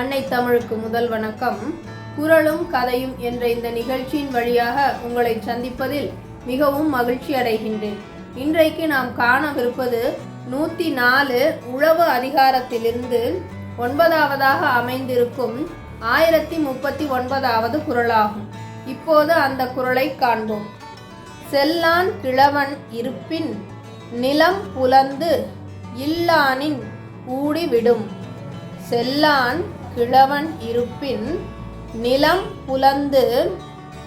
அன்னை தமிழுக்கு முதல் வணக்கம். குரலும் கதையும் என்ற இந்த நிகழ்ச்சியின் வழியாக உங்களை சந்திப்பதில் மிகவும் மகிழ்ச்சி அடைகின்றேன். இன்றைக்கு நாம் காணவிருப்பது நூற்றி நாலு உழவு அதிகாரத்திலிருந்து ஒன்பதாவதாக அமைந்திருக்கும் ஆயிரத்தி முப்பத்தி ஒன்பதாவது குரலாகும். இப்போது அந்த குரலை காண்போம். செல்லான் கிழவன் இருப்பின் நிலம் புலந்து இல்லானின் ஊடிவிடும் செல்லான் கிழவன் இருப்பின் நிலம் புலந்து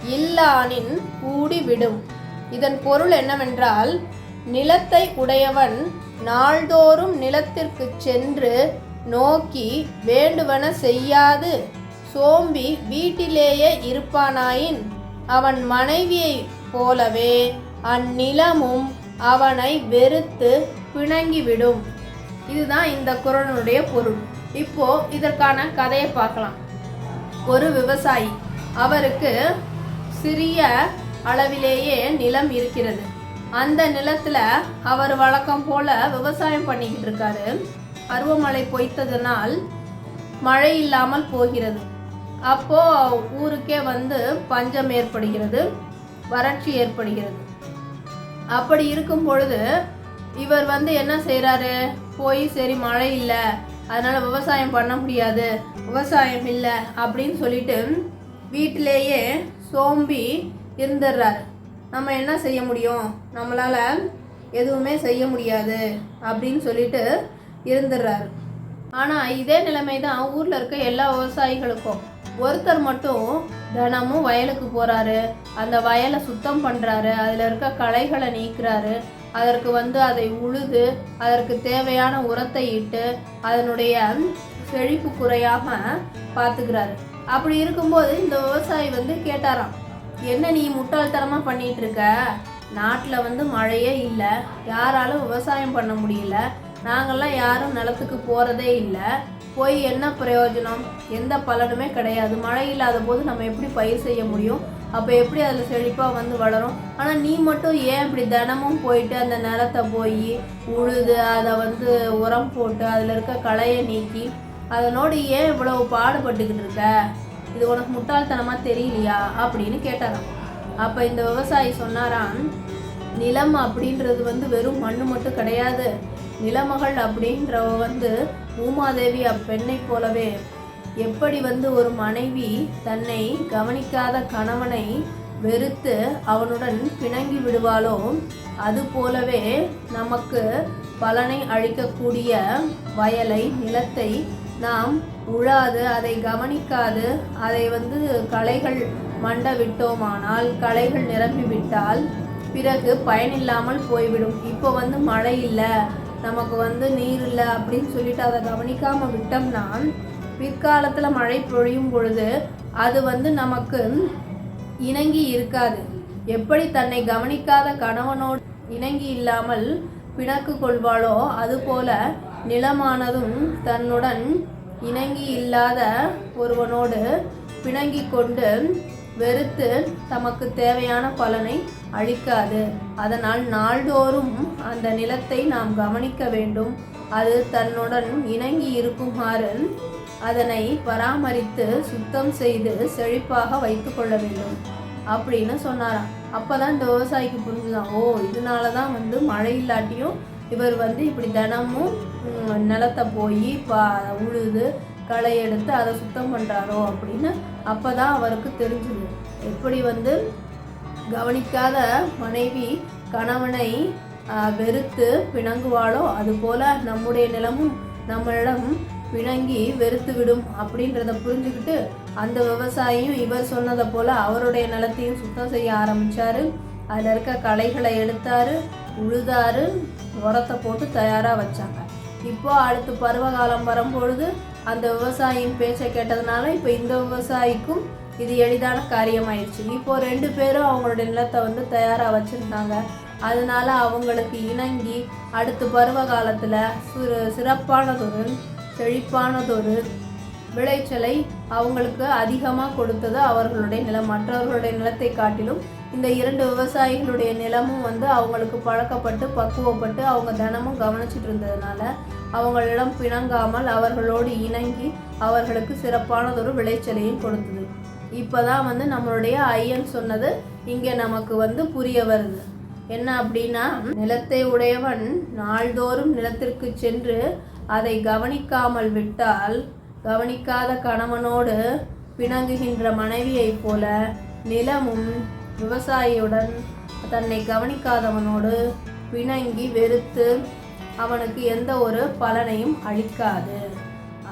இல்லானின் கூடிவிடும் இதன் பொருள் என்னவென்றால் நிலத்தை உடையவன் நாள்தோறும் நிலத்திற்கு சென்று நோக்கி வேண்டுவன செய்யாது. சோம்பி வீட்டிலேயே இருப்பானாயின் அவன் மனைவியைப் போலவே அந்நிலமும் அவனை வெறுத்து பிணங்கிவிடும். இதுதான் இந்த குரலுடைய பொருள். இப்போ இதற்கான கதையை பார்க்கலாம். ஒரு விவசாயி அவருக்கு சிறிய அளவிலேயே நிலம் இருக்கிறது. அந்த நிலத்துல அவர் வழக்கம் போல விவசாயம் பண்ணிக்கிட்டு இருக்காரு. பருவமழை பொய்த்ததனால் மழை இல்லாமல் போகிறது. அப்போ ஊருக்கே வந்து பஞ்சம் ஏற்படுகிறது வறட்சி ஏற்படுகிறது. அப்படி இருக்கும் பொழுது இவர் வந்து என்ன செய்கிறாரு போய் சரி மழை இல்லை. அதனால் விவசாயம் பண்ண முடியாது. விவசாயம் இல்லை அப்படின்னு சொல்லிட்டு வீட்டிலேயே சோம்பி இருந்துடுறார். நம்ம என்ன செய்ய முடியும்? நம்மளால எதுவுமே செய்ய முடியாது அப்படின்னு சொல்லிட்டு இருந்துடுறாரு. ஆனால் இதே நிலைமை தான் ஊரில் இருக்க எல்லா விவசாயிகளுக்கும். ஒருத்தர் மட்டும் தினமும் வயலுக்கு போகிறாரு அந்த வயலை சுத்தம் பண்ணுறாரு அதில் இருக்க களைகளை நீக்கிறாரு. அதற்கு வந்து அதை உழுது அதற்கு தேவையான உரத்தை இட்டு அதனுடைய செழிப்பு குறையாம பார்த்துக்கிறாரு. அப்படி இருக்கும்போது இந்த விவசாயி வந்து கேட்டாராம் என்ன நீ முட்டாள்தனமாக பண்ணிட்டு இருக்க நாட்டில் வந்து மழையே இல்லை. யாராலும் விவசாயம் பண்ண முடியல. நாங்கள்லாம் யாரும் நிலத்துக்கு போகிறதே இல்லை. போய் என்ன பிரயோஜனம்? எந்த பலனுமே கிடையாது. மழை இல்லாத போது நம்ம எப்படி பயிர் செய்ய முடியும்? அப்போ எப்படி அதில் செழிப்பாக வந்து வளரும்? ஆனால் நீ மட்டும் ஏன் இப்படி தினமும் போயிட்டு அந்த நிலத்தை போய் உழுது அதை வந்து உரம் போட்டு அதில் இருக்க களையை நீக்கி அதனோடு ஏன் இவ்வளவு பாடுபட்டுக்கிட்டு இருக்க? இது உனக்கு முட்டாள்தனமாக தெரியலையா? அப்படின்னு கேட்டாராம். அப்போ இந்த விவசாயி சொன்னாராம் நிலம் அப்படின்றது வந்து வெறும் மண் மட்டும் கிடையாது. நிலமகள் அப்படின்றவ வந்து பூமாதேவி அப்பெண்ணை போலவே எப்படி வந்து ஒரு மனைவி தன்னை கவனிக்காத கணவனை வெறுத்து அவனுடன் பிணங்கி விடுவாளோ அது போலவே நமக்கு பலனை அளிக்கக்கூடிய வயலை நிலத்தை நாம் உழாது அதை கவனிக்காது அதை வந்து களைகள் மண்ட விட்டோமானால் களைகள் நிரம்பி விட்டால் பிறகு பயனில்லாமல் போய்விடும். இப்போ வந்து மழை இல்லை நமக்கு வந்து நீர் இல்லை அப்படின்னு சொல்லிட்டு அதை கவனிக்காமல் விட்டோம்னா பிற்காலத்தில் மழை பொழியும் பொழுது அது வந்து நமக்கு இணங்கி இருக்காது. எப்படி தன்னை கவனிக்காத கணவனோடு இணங்கி இல்லாமல் பிணக்கு கொள்வாளோ அதுபோல நிலமானதும் தன்னுடன் இணங்கி இல்லாத ஒருவனோடு பிணங்கி கொண்டு வெறுத்து தமக்கு தேவையான பலனை அளிக்காது. அதனால் நாள்தோறும் அந்த நிலத்தை நாம் கவனிக்க வேண்டும். அது தன்னுடன் இணங்கி இருக்குமாறு அதனை பராமரித்து சுத்தம் செய்து செழிப்பாக வைத்து கொள்ள வேண்டும். அப்படின்னு சொன்னாராம். அப்பதான் இந்த விவசாயிக்கு புரிஞ்சுதான் ஓ இதனால தான் வந்து மழை இல்லாட்டியும் இவர் வந்து இப்படி தினமும் நிலத்தை போய் பா உழுது களை எடுத்து அதை சுத்தம் பண்ணுறாரோ அப்படின்னு அப்போ தான் அவருக்கு தெரிஞ்சுது. எப்படி வந்து கவனிக்காத மனைவி கணவனை வெறுத்து பிணங்குவாளோ அதுபோல நம்முடைய நிலமும் நம்மளிடம் பிணங்கி வெறுத்து விடும் அப்படின்றத புரிஞ்சுக்கிட்டு அந்த விவசாயியும் இவர் சொன்னதை போல அவருடைய நிலத்தையும் சுத்தம் செய்ய ஆரம்பிச்சாரு. அதில் இருக்க களைகளை எடுத்தாரு உழுதாரு உரத்தை போட்டு தயாராக வச்சாங்க. இப்போ அடுத்து பருவகாலம் வரும்பொழுது அந்த விவசாயியின் பேச்சை கேட்டதுனால இப்போ இந்த விவசாயிக்கும் இது எளிதான காரியமாயிடுச்சு இப்போ ரெண்டு பேரும் அவங்களுடைய நிலத்தை வந்து தயாராக வச்சுருந்தாங்க. அதனால அவங்களுக்கு இணங்கி அடுத்து பருவ காலத்தில் சிறு சிறப்பானதொரு செழிப்பானதொரு விளைச்சலை அவங்களுக்கு அதிகமாக கொடுத்தது அவர்களுடைய நிலம். மற்றவர்களுடைய நிலத்தை காட்டிலும் இந்த இரண்டு விவசாயிகளுடைய நிலமும் வந்து அவங்களுக்கு பழக்கப்பட்டு பக்குவப்பட்டு அவங்க தினமும் கவனிச்சிட்டு இருந்ததுனால அவங்களிடம் பிணங்காமல் அவர்களோடு இணங்கி அவர்களுக்கு சிறப்பானதொரு விளைச்சலையும் கொடுத்தது. இப்போதான் வந்து நம்மளுடைய ஐயன் சொன்னது இங்கே நமக்கு வந்து புரிய வருது. என்ன அப்படின்னா நிலத்தை உடையவன் நாள்தோறும் நிலத்திற்கு சென்று அதை கவனிக்காமல் விட்டால் கவனிக்காத கணவனோடு பிணங்குகின்ற மனைவியைப் போல நிலமும் விவசாயியுடன் தன்னை கவனிக்காதவனோடு பிணங்கி வெறுத்து அவனுக்கு எந்த ஒரு பலனையும் அளிக்காது.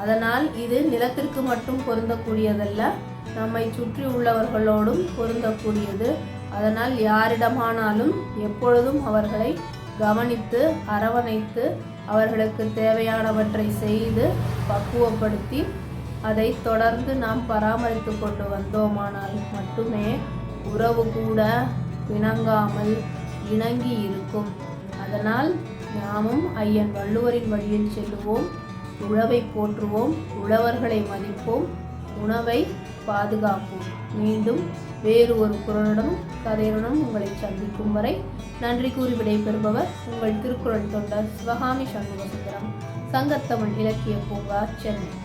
அதனால் இது நிலத்திற்கு மட்டும் பொருந்தக்கூடியதல்ல நம்மை சுற்றி உள்ளவர்களோடும் பொருந்தக்கூடியது. அதனால் யாரிடமானாலும் எப்பொழுதும் அவர்களை கவனித்து அரவணைத்து அவர்களுக்கு தேவையானவற்றை செய்து பக்குவப்படுத்தி அதை தொடர்ந்து நாம் பராமரித்து கொண்டு வந்தோமானால் மட்டுமே உறவு கூட இணங்காமல் இணங்கி இருக்கும். அதனால் நாமும் ஐயன் வள்ளுவரின் வழியில் செல்லுவோம் உழவை போற்றுவோம் உழவர்களை மதிப்போம் உணவை பாதுகாப்போம் மீண்டும் வேறு ஒரு குரலுடன் கதையுடன் உங்களை சந்திக்கும் வரை நன்றி கூறி விடைபெறுபவர் உங்கள் திருக்குறள் தொண்டர் சிவகாமி சண்முகசுந்தரம். சங்கத்தமிழ் இலக்கிய பூங்கா சென்னை.